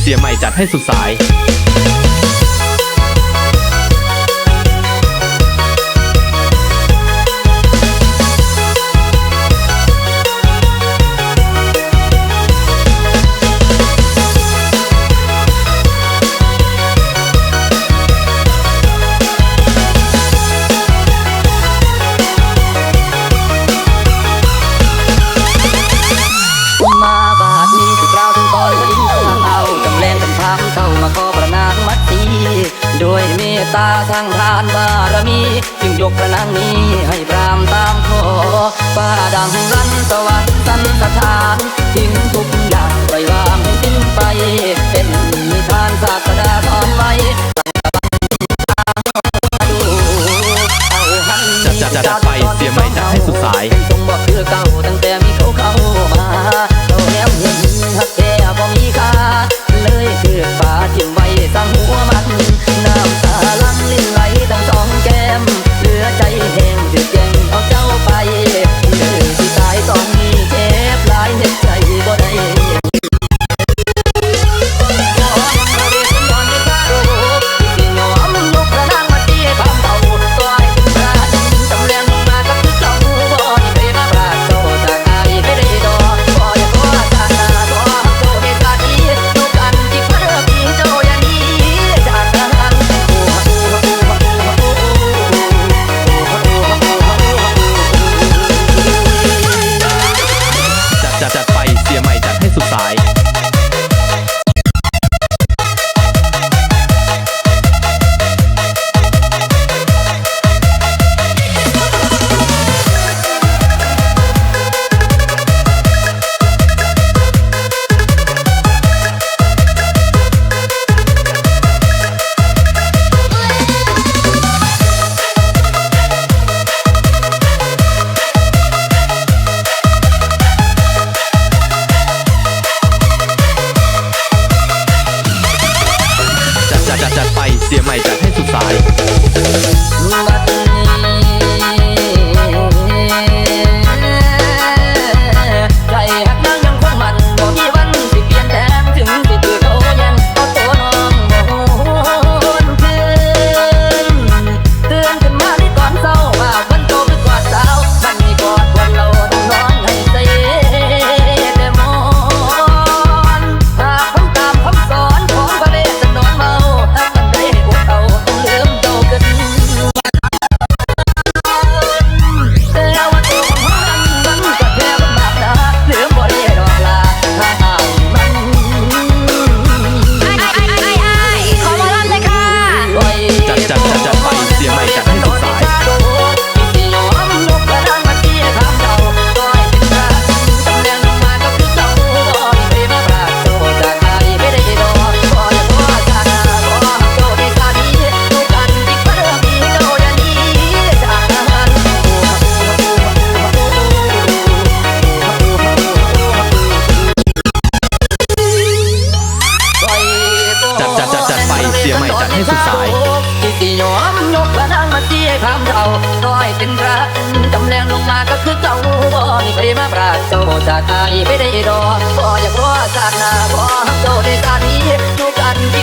เสียใหม่จัดให้สุดสาย สร้างทานบารมี จึงยกพระนางนี้ให้พรามตามขอบาดังรันสวรรค์สันสถานทิ้งทุกอย่างไปวางทิ้งไป เป็นมิทานศาสดาสอนไว้จะจัไปเสียไม่จะให้สุดสายทรงบอกเพื่อเก่าตั้งแต่มีเขาเข้ามา จัดจัดไปเสียใหม่จัดให้สุดสายามเอาน้อยเป็นรักจำแรงลงมาก็คือเจ้าบ่มีใครมาปราดเจ้าจากตายไม่ได้รอบ่อยากรอจากหน้าบ่เจ้าในตารนี้ดูกันดี